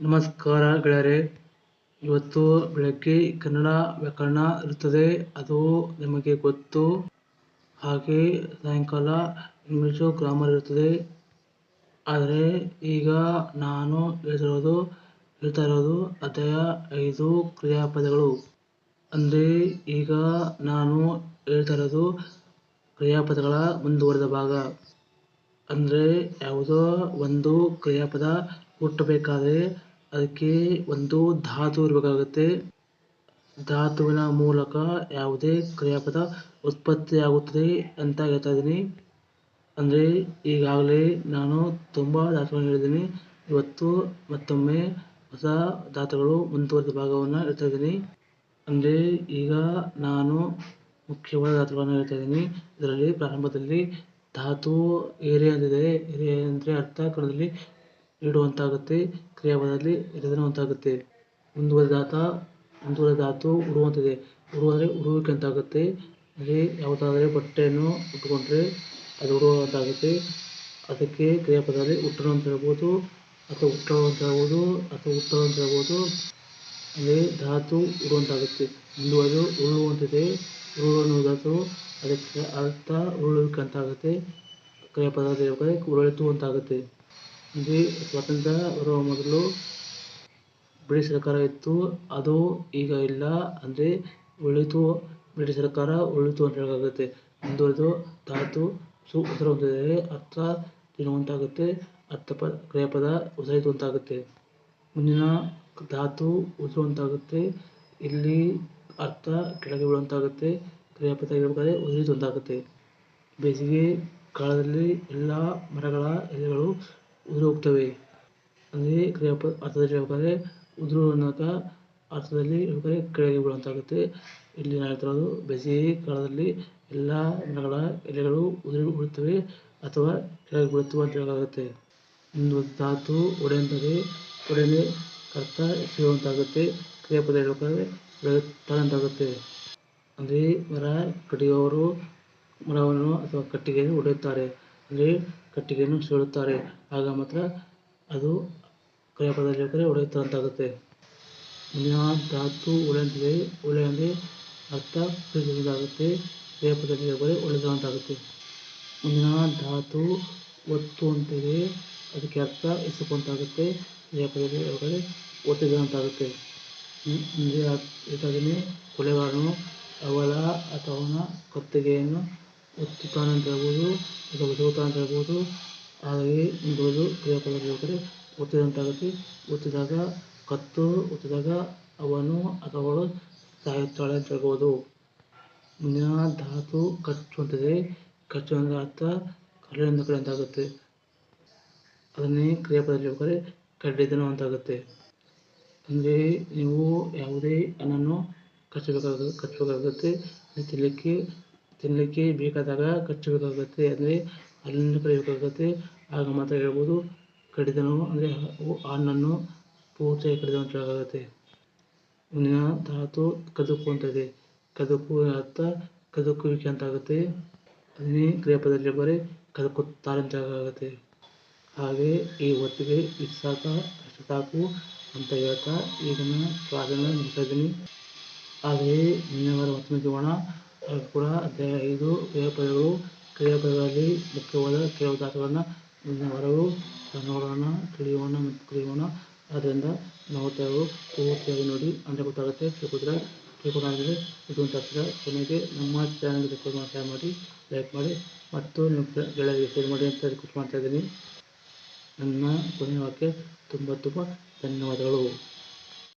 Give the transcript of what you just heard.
ನಮಸ್ಕಾರ ಗೆಳೆಯರೆ. ಇವತ್ತು ಬೆಳಗ್ಗೆ ಕನ್ನಡ ವ್ಯಾಕರಣ ಇರುತ್ತದೆ. ಅದು ನಿಮಗೆ ಗೊತ್ತು. ಹಾಗೆ ಸಾಯಂಕಾಲ ಇಂಗ್ಲೀಷು ಗ್ರಾಮರ್ ಇರುತ್ತದೆ. ಆದರೆ ಈಗ ನಾನು ಹೇಳ್ತಿರೋದು, ಹೇಳ್ತಾ ಇರೋದು ಅಧ್ಯಾಯ ಐದು ಕ್ರಿಯಾಪದಗಳು. ಅಂದರೆ ಈಗ ನಾನು ಹೇಳ್ತಾ ಇರೋದು ಕ್ರಿಯಾಪದಗಳ ಮುಂದುವರೆದ ಭಾಗ. ಅಂದರೆ ಯಾವುದೋ ಒಂದು ಕ್ರಿಯಾಪದ ಹುಟ್ಟಬೇಕಾದ್ರೆ ಅದಕ್ಕೆ ಒಂದು ಧಾತು ಇರಬೇಕಾಗುತ್ತೆ. ಧಾತುವಿನ ಮೂಲಕ ಯಾವುದೇ ಕ್ರಿಯಾಪದ ಉತ್ಪತ್ತಿಯಾಗುತ್ತದೆ ಅಂತ ಹೇಳ್ತಾ ಇದ್ದೀನಿ. ಅಂದರೆ ಈಗಾಗಲೇ ನಾನು ತುಂಬ ಧಾತುಗಳನ್ನು ಹೇಳಿದ್ದೀನಿ. ಇವತ್ತು ಮತ್ತೊಮ್ಮೆ ಹೊಸ ಧಾತುಗಳು ಮುಂದುವರೆದ ಭಾಗವನ್ನು ಹೇಳ್ತಾ ಇದ್ದೀನಿ. ಅಂದರೆ ಈಗ ನಾನು ಮುಖ್ಯವಾದ ಧಾತುಗಳನ್ನು ಹೇಳ್ತಾ ಇದ್ದೀನಿ. ಇದರಲ್ಲಿ ಪ್ರಾರಂಭದಲ್ಲಿ ಧಾತು ಏರೆ ಅಂತಿದೆ. ಏರೆ ಅಂದರೆ ಅರ್ಥ ಕನ್ನಡದಲ್ಲಿ ಇಡುವಂತಾಗುತ್ತೆ ಕ್ರಿಯಾಪದದಲ್ಲಿ ಎಳೆದನುವಂತಾಗುತ್ತೆ ಮುಂದುವರೆದಾತ, ಮುಂದುವರೆದಾತು ಉಡುವಂತಿದೆ. ಉಡು ಅಂದರೆ ಉಡುವಿಕೆ ಅಂತಾಗುತ್ತೆ ಅದೇ ಯಾವುದಾದರೆ ಬಟ್ಟೆಯನ್ನು ಉಟ್ಟುಕೊಂಡ್ರೆ ಅದು ಉಡುವಂತಾಗುತ್ತೆ. ಅದಕ್ಕೆ ಕ್ರಿಯಾಪದದಲ್ಲಿ ಉಟ್ಟರು ಅಂತ ಹೇಳ್ಬೋದು ಅಥವಾ ಉಟ್ಟರು ಅಂತ ಹೇಳ್ಬೋದು ಅಥವಾ ಉಟ್ಟರು ಅಂತ ಹೇಳ್ಬೋದು ಅಂದರೆ ಧಾತು ಉಡುವಂತಾಗುತ್ತೆ. ಮುಂದುವರೆದು ಉರುಳುವಂತಿದೆ. ಉರುಳು ಧಾತು, ಅದಕ್ಕೆ ಅರ್ಥ ಉರುಳುವಿಕೆ ಅಂತಾಗುತ್ತೆ ಹೇಳ್ಬೇಕಾದ್ರೆ ಉರುಳಿತು ಅಂತಾಗುತ್ತೆ ಅಂದರೆ ಸ್ವಾತಂತ್ರ್ಯ ಬರುವ ಮೊದಲು ಬ್ರಿಟಿಷ್ ಸರ್ಕಾರ ಇತ್ತು. ಅದು ಈಗ ಇಲ್ಲ. ಅಂದರೆ ಉಳಿತು, ಬ್ರಿಟಿಷ್ ಸರ್ಕಾರ ಉಳಿತು ಅಂತ ಹೇಳೋಕ್ಕಾಗುತ್ತೆ. ಮುಂದುವರೆದು ಧಾತು ಸು ಉಸಿರು ಹೊಂದಿದರೆ ಅರ್ಥ ತಿನ್ನುವಂತಾಗುತ್ತೆ ಅರ್ಥ ಪ ಕ್ರಿಯಾಪದ ಉಸಿರಿತು ಅಂತಾಗುತ್ತೆ ಮುಂದಿನ ಧಾತು ಉಸಿರುವಂತಾಗುತ್ತೆ ಇಲ್ಲಿ ಅರ್ಥ ಕೆಳಗೆ ಬೀಳುವಂತಾಗುತ್ತೆ. ಕ್ರಿಯಾಪದ ಉಸಿರಿತು ಅಂತಾಗುತ್ತೆ ಬೇಸಿಗೆ ಕಾಲದಲ್ಲಿ ಎಲ್ಲ ಮರಗಳ ಎಲೆಗಳು ಉದುರಿ ಹೋಗ್ತವೆ ಅಂದರೆ ಕ್ರಿಯಾಪದ ಅರ್ಥದಲ್ಲಿ ಹೇಳ್ಬೇಕಾದ್ರೆ ಉದುರು ಅನ್ನೋಕ ಅರ್ಥದಲ್ಲಿ ಹೇಳ್ಬೇಕಾದ್ರೆ ಕೆಳಗೆ ಬೀಳುವಂತಾಗುತ್ತೆ. ಇಲ್ಲಿ ನಾನು ಬೇಸಿಗೆ ಕಾಲದಲ್ಲಿ ಎಲ್ಲ ಮರಗಳ ಎಲೆಗಳು ಉದುರಿ ಬೀಳುತ್ತವೆ ಅಥವಾ ಕೆಳಗೆ ಬೀಳುತ್ತವೆ ಅಂತ ಹೇಳಲಾಗುತ್ತೆ. ಒಂದು ಧಾತು ಒಡೆಯುತ್ತದೆ ಒಡೆಯದೆ ಅರ್ಥ ಸಿಗುವಂತಾಗುತ್ತೆ ಕ್ರಿಯಾಪದ ಹೇಳ್ಬೇಕಾದ್ರೆ ಬೆಳೆಯುತ್ತಾರೆ ಅಂತಾಗುತ್ತೆ ಅಂದರೆ ಮರ ಕಡಿಯುವವರು ಮರವನ್ನು ಅಥವಾ ಕಟ್ಟಿಗೆಯನ್ನು ಒಡೆಯುತ್ತಾರೆ. ಅಂದರೆ ಕಟ್ಟಿಗೆಯನ್ನು ಸೀಳುತ್ತಾರೆ. ಆಗ ಮಾತ್ರ ಅದು ಒಡೆಯುತ್ತಾರೆ ಅಂತಾಗುತ್ತೆ ಮುಂದಿನ ಧಾತು ಒಳೆ ಅಂತಿದೆ ಒಳೆ ಅಂದರೆ ಅರ್ಥ ಪ್ರೀತಿಸಿದಾಗುತ್ತೆ ಕ್ರಿಯಾಪದದಲ್ಲಿ ಹೇಳ್ಬೇಕಾದ್ರೆ ಒಳ್ಳೆದಂತಾಗುತ್ತೆ ಮುಂದಿನ ಧಾತು ಒತ್ತು ಅಂತಿದೆ ಅದಕ್ಕೆ ಅರ್ಥ ಇಸುಕುವಂತಾಗುತ್ತೆ ಕ್ರಿಯಾಪದದಲ್ಲಿ ಹೇಳ್ಬೇಕಾದ್ರೆ ಒತ್ತಿದಂತಾಗುತ್ತೆ. ಮುಂದೆ ಇದ್ದೀನಿ ಕೊಲೆಗಾರನು ಅವಳ ಅಥವಾ ಕತ್ತಿಗೆಯನ್ನು ಒತ್ತುತ್ತಾನೆ ಅಂತ ಹೇಳ್ಬೋದು ಅಥವಾ ಒಸಗುತ್ತಾನೆ ಅಂತ ಹೇಳ್ಬೋದು ಹಾಗಾಗಿ ಮುಂದುವರೆದು ಕ್ರಿಯಾಪದಕ್ಕೆ ಹೋದರೆ ಒತ್ತಿದಂತಾಗುತ್ತೆ. ಒತ್ತಿದಾಗ ಕತ್ತು, ಒತ್ತಿದಾಗ ಅವನು ಅಥವಾ ಅವಳು ಸಾಯುತ್ತಾಳೆ ಅಂತ ಹೇಳ್ಬೋದು. ಮುಂದಿನ ಧಾತು ಕಚ್ಚು ಅಂತಿದೆ. ಕಚ್ಚು ಅಂದರೆ ಅರ್ಥ ಕಲ್ಲಿನಿಂದ ಕಡೆ ಅಂತಾಗುತ್ತೆ ಅದನ್ನೇ ಕ್ರಿಯಾಪದದಲ್ಲಿ ಹೇಳ್ಬೇಕಾದ್ರೆ ಕಡ್ಡಿದನು ಅಂತಾಗುತ್ತೆ. ಅಂದರೆ ನೀವು ಯಾವುದೇ ಹಣ್ಣನ್ನು ಕಚ್ಚಬೇಕಾಗ ಕಚ್ಚಬೇಕಾಗುತ್ತೆ. ತಿನ್ನಲಿಕ್ಕೆ ತಿನ್ನಲಿಕ್ಕೆ ಬೇಕಾದಾಗ ಕಚ್ಚಬೇಕಾಗುತ್ತೆ ಅಂದರೆ ಅಲ್ಲಿಂದ ಕಡಿಬೇಕಾಗುತ್ತೆ ಆಗ ಮಾತ್ರ ಹೇಳ್ಬೋದು, ಕಡಿದನು ಅಂದರೆ ಹಣ್ಣನ್ನು ಪೂರ್ತಿಯಾಗಿ ಕಡಿದನು ಅಂತ ಹೇಳೋಕ್ಕಾಗುತ್ತೆ ಮುಂದಿನ ಧಾತು ಕದುಕು ಅಂತ ಇದೆ ಕದುಕು ಅರ್ಥ ಕದುಕುವಿಕೆ ಅಂತಾಗುತ್ತೆ ಅದನ್ನೇ ಕ್ರಿಯಾಪದದಲ್ಲಿ ಬರೀ ಕದುಕುತ್ತಾರೆ ಅಂತ ಹೇಳೋಕ್ಕಾಗುತ್ತೆ ಹಾಗೆ ಈ ಹೊತ್ತಿಗೆ ಇಷ್ಟು ಸಾಕು ಅಷ್ಟು ಸಾಕು ಅಂತ ಹೇಳ್ತಾ ಈಗಿನ ಕ್ಲಾಸನ್ನು ಇದ್ದೀನಿ. ಹಾಗೆಯೇ ಮುಂದಿನ ವಾರ ಮತ್ತೊಮ್ಮೆ ಸಿಗೋಣ. ಕೂಡ ಅಧ್ಯಾಯ ಐದು, ಕ್ರಿಯಾಪದಗಳು, ಕ್ರಿಯಾಪದಗಳಲ್ಲಿ ಮುಖ್ಯವಾದ ಕೆಲವು ಧಾತುಗಳನ್ನು ಮುಂದಿನ ವಾರವೂ ನೋಡೋಣ, ತಿಳಿಯೋಣ ಮತ್ತು ಕಲಿಯೋಣ ಆದ್ದರಿಂದ ನೋಡ್ತಾ ಪೂರ್ತಿಯಾಗಿ ನೋಡಿ. ಅಂದರೆ ಗೊತ್ತಾಗುತ್ತೆ. ತಿಳ್ಕೊತಾರೆ ತಿಳ್ಕೊಂಡಾದ್ಮೇಲೆ ಇದು ಅಂತ ಆಗ್ತದೆ. ಕೊನೆಗೆ ನಮ್ಮ ಮಾಡಿ ಶೇರ್ ಮಾಡಿ ಲೈಕ್ ಮಾಡಿ ಮತ್ತು ನಿಮ್ಮ ಗೆಳೆಯರಿಗೆ ಶೇರ್ ಮಾಡಿ ಅಂತ ರಿಕ್ವೆಸ್ಟ್ ಮಾಡ್ತಾ ಇದ್ದೀನಿ. ನನ್ನ ಕೊನೆಯ ವಾಕ್ಯ, ತುಂಬ ತುಂಬ ಧನ್ಯವಾದಗಳು.